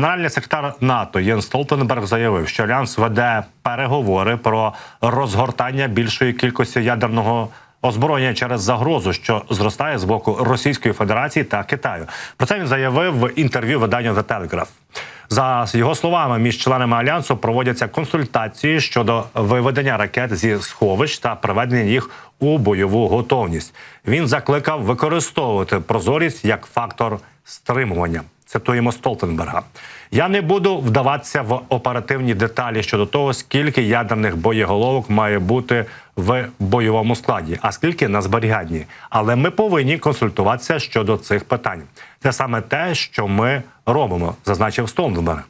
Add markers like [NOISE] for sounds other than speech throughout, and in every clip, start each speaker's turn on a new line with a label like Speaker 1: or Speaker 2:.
Speaker 1: Генеральний секретар НАТО Єн Столтенберг заявив, що альянс веде переговори про розгортання більшої кількості ядерного озброєння через загрозу, що зростає з боку Російської Федерації та Китаю. Про це він заявив в інтерв'ю виданню The Telegraph. За його словами, між членами альянсу проводяться консультації щодо виведення ракет зі сховищ та приведення їх у бойову готовність. Він закликав використовувати прозорість як фактор стримування. Цитуємо Столтенберга. Я не буду вдаватися в оперативні деталі щодо того, скільки ядерних боєголовок має бути в бойовому складі, а скільки на зберіганні. Але ми повинні консультуватися щодо цих питань. Це саме те, що ми робимо, зазначив Столтенберг.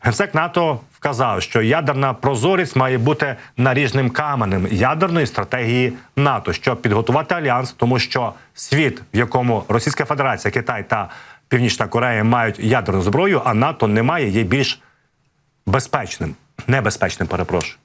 Speaker 1: Генсек НАТО вказав, що ядерна прозорість має бути наріжним каменем ядерної стратегії НАТО, щоб підготувати альянс, тому що світ, в якому Російська Федерація, Китай та Північна Корея мають ядерну зброю, а НАТО не має, є більш безпечним, небезпечним. Перепрошую.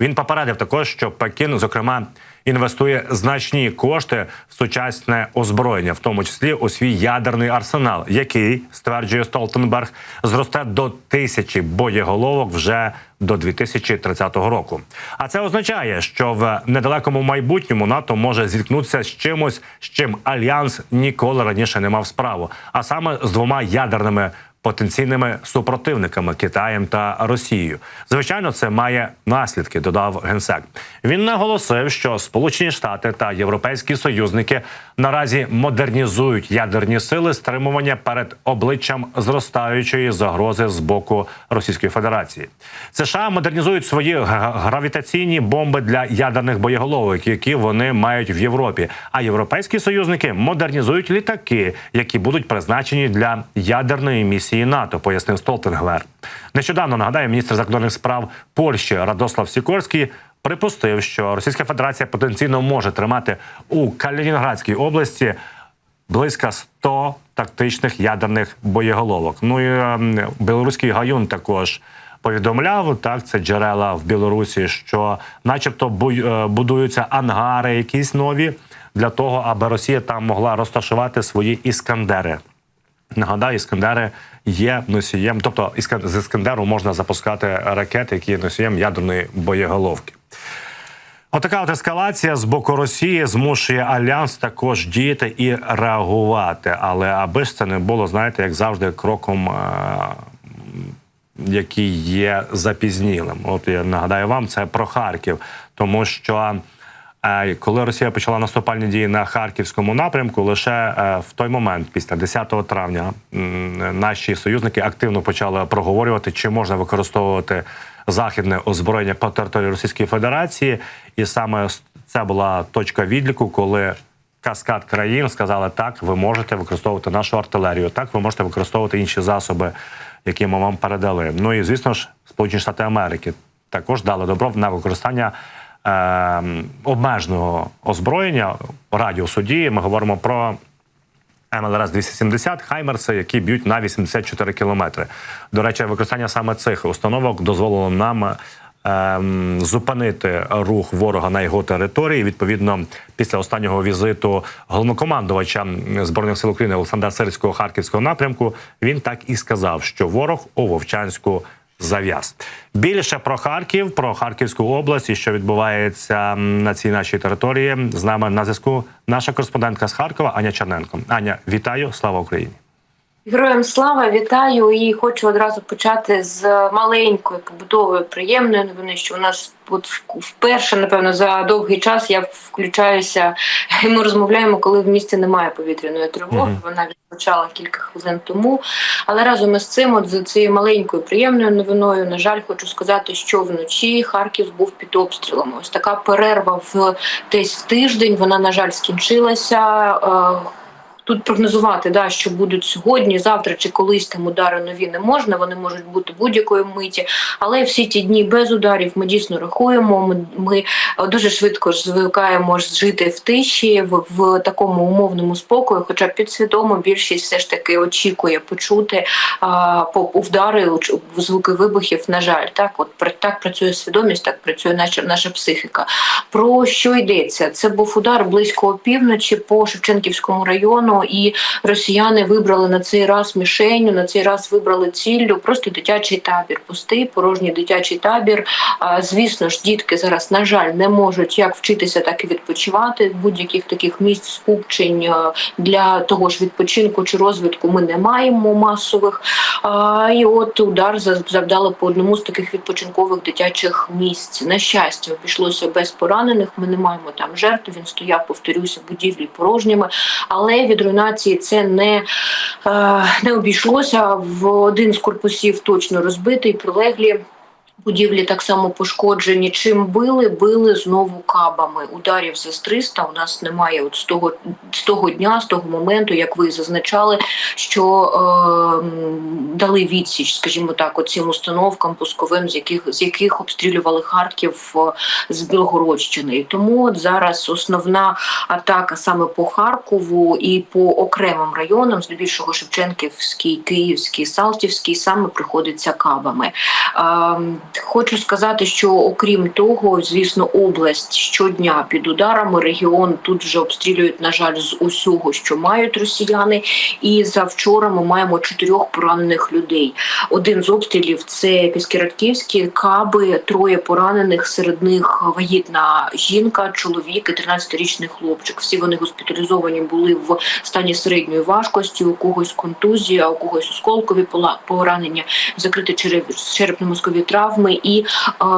Speaker 1: Він попередив також, що Пекін, зокрема, інвестує значні кошти в сучасне озброєння, в тому числі у свій ядерний арсенал, який стверджує Столтенберг, зросте до тисячі боєголовок вже до 2030 року. А це означає, що в недалекому майбутньому НАТО може зіткнутися з чимось, з чим альянс ніколи раніше не мав справу, а саме з двома ядерними потенційними супротивниками Китаєм та Росією. Звичайно, це має наслідки. Додав генсек. Він наголосив, що Сполучені Штати та європейські союзники наразі модернізують ядерні сили стримування перед обличчям зростаючої загрози з боку Російської Федерації. США модернізують свої гравітаційні бомби для ядерних боєголовок, які вони мають в Європі. А європейські союзники модернізують літаки, які будуть призначені для ядерної місії місії НАТО, пояснив Столтенгвер. Нещодавно нагадаю, міністр закордонних справ Польщі Радослав Сікорський припустив, що Російська Федерація потенційно може тримати у Калінінградській області близько 100 тактичних ядерних боєголовок. Ну і е, білоруський гаюн також. Повідомляв так, це джерела в Білорусі, що, начебто, е, будуються ангари, якісь нові для того, аби Росія там могла розташувати свої іскандери. Нагадаю, іскандери є носієм, тобто з іскандеру можна запускати ракети, які є носієм ядерної боєголовки. Отака от ескалація з боку Росії змушує альянс також діяти і реагувати. Але аби ж це не було, знаєте, як завжди, кроком, е, який є запізнілим. От я нагадаю вам, це про Харків, тому що. Коли Росія почала наступальні дії на харківському напрямку, лише е, в той момент, після 10 травня, наші союзники активно почали проговорювати, чи можна використовувати західне озброєння по території Російської Федерації, і саме це була точка відліку, коли каскад країн сказали, так ви можете використовувати нашу артилерію, так ви можете використовувати інші засоби, які ми вам передали. Ну і звісно ж, Сполучені Штати Америки також дали добро на використання. Ем, обмеженого озброєння радіусу дії. Ми говоримо про МЛРС 270 Хаймерси, які б'ють на 84 кілометри. До речі, використання саме цих установок дозволило нам. Ем, зупинити рух ворога на його території відповідно після останнього візиту головнокомандувача збройних сил України Олександра Сирського харківського напрямку він так і сказав, що ворог у Вовчанську зав'яз. Більше про Харків, про Харківську область і що відбувається на цій нашій території. З нами на зв'язку наша кореспондентка з Харкова Аня Черненко. Аня, вітаю! Слава Україні!
Speaker 2: Героям слава вітаю і хочу одразу почати з маленької побудової приємної новини, що у нас от вперше, напевно, за довгий час я включаюся, і [LAUGHS] ми розмовляємо, коли в місті немає повітряної тривоги. Mm -hmm. Вона відпочала кілька хвилин тому. Але разом із цим, от за цією маленькою приємною новиною, на жаль, хочу сказати, що вночі Харків був під обстрілами. Ось така перерва в десь тиждень. Вона на жаль скінчилася. Е, Тут прогнозувати, да, що будуть сьогодні, завтра чи колись там удари нові не можна. Вони можуть бути будь-якої миті, але всі ті дні без ударів ми дійсно рахуємо. Ми ми дуже швидко звикаємо жити в тиші, в, в такому умовному спокою. Хоча підсвідомо більшість все ж таки очікує почути а, по вдари звуки вибухів. На жаль, так от так працює свідомість, так працює наша наша психіка. Про що йдеться? Це був удар близько опівночі по Шевченківському району звичайно, і росіяни вибрали на цей раз мішенью, на цей раз вибрали ціллю просто дитячий табір, пустий, порожній дитячий табір. Звісно ж, дітки зараз, на жаль, не можуть як вчитися, так і відпочивати. Будь-яких таких місць скупчень для того ж відпочинку чи розвитку ми не маємо масових. І от удар завдали по одному з таких відпочинкових дитячих місць. На щастя, обійшлося без поранених. Ми не маємо там жертв. Він стояв, повторюся, будівлі порожніми. Але від руйнації це не, е, не обійшлося. В один з корпусів точно розбитий, прилеглі. Будівлі так само пошкоджені. Чим били? Били знову кабами. Ударів за 300 у нас немає. От з того з того дня, з того моменту, як ви зазначали, що е, дали відсіч, скажімо так, оцим установкам пусковим, з яких з яких обстрілювали Харків е, з Білгородщини. І тому от зараз основна атака саме по Харкову і по окремим районам, здебільшого Шевченківський, Київський, Салтівський, саме приходиться кабами. Ем, Хочу сказати, що окрім того, звісно, область щодня під ударами. Регіон тут вже обстрілюють, на жаль, з усього, що мають росіяни. І за вчора ми маємо чотирьох поранених людей. Один з обстрілів це Піскіратківські каби, троє поранених. Серед них вагітна жінка, чоловік і 13-річний хлопчик. Всі вони госпіталізовані були в стані середньої важкості. У когось контузія, у когось осколкові поранення, закриті череп, черепно-мозкові травми. І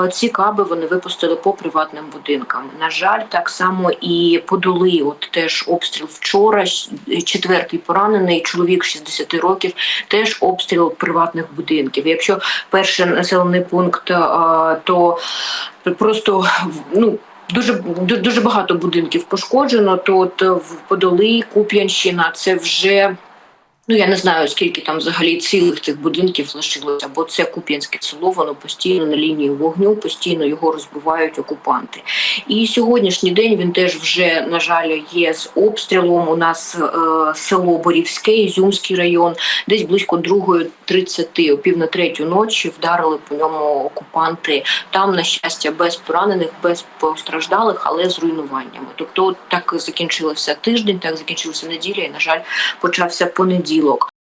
Speaker 2: е, ці каби вони випустили по приватним будинкам. На жаль, так само і подоли. От теж обстріл вчора. Четвертий поранений чоловік 60 років. Теж обстріл приватних будинків. Якщо перший населений пункт, е, то просто ну. Дуже дуже багато будинків пошкоджено. То от в Подолі, Куп'янщина, це вже Ну я не знаю скільки там взагалі цілих цих будинків лишилося, бо це Куп'янське село, воно постійно на лінії вогню, постійно його розбивають окупанти. І сьогоднішній день він теж вже на жаль є з обстрілом. У нас е, село Борівське, Ізюмський район, десь близько другої 30, о пів на третю ночі вдарили по ньому окупанти. Там, на щастя, без поранених, без постраждалих, але з руйнуваннями. Тобто, так закінчився тиждень, так закінчилася неділя, і на жаль, почався понеділок.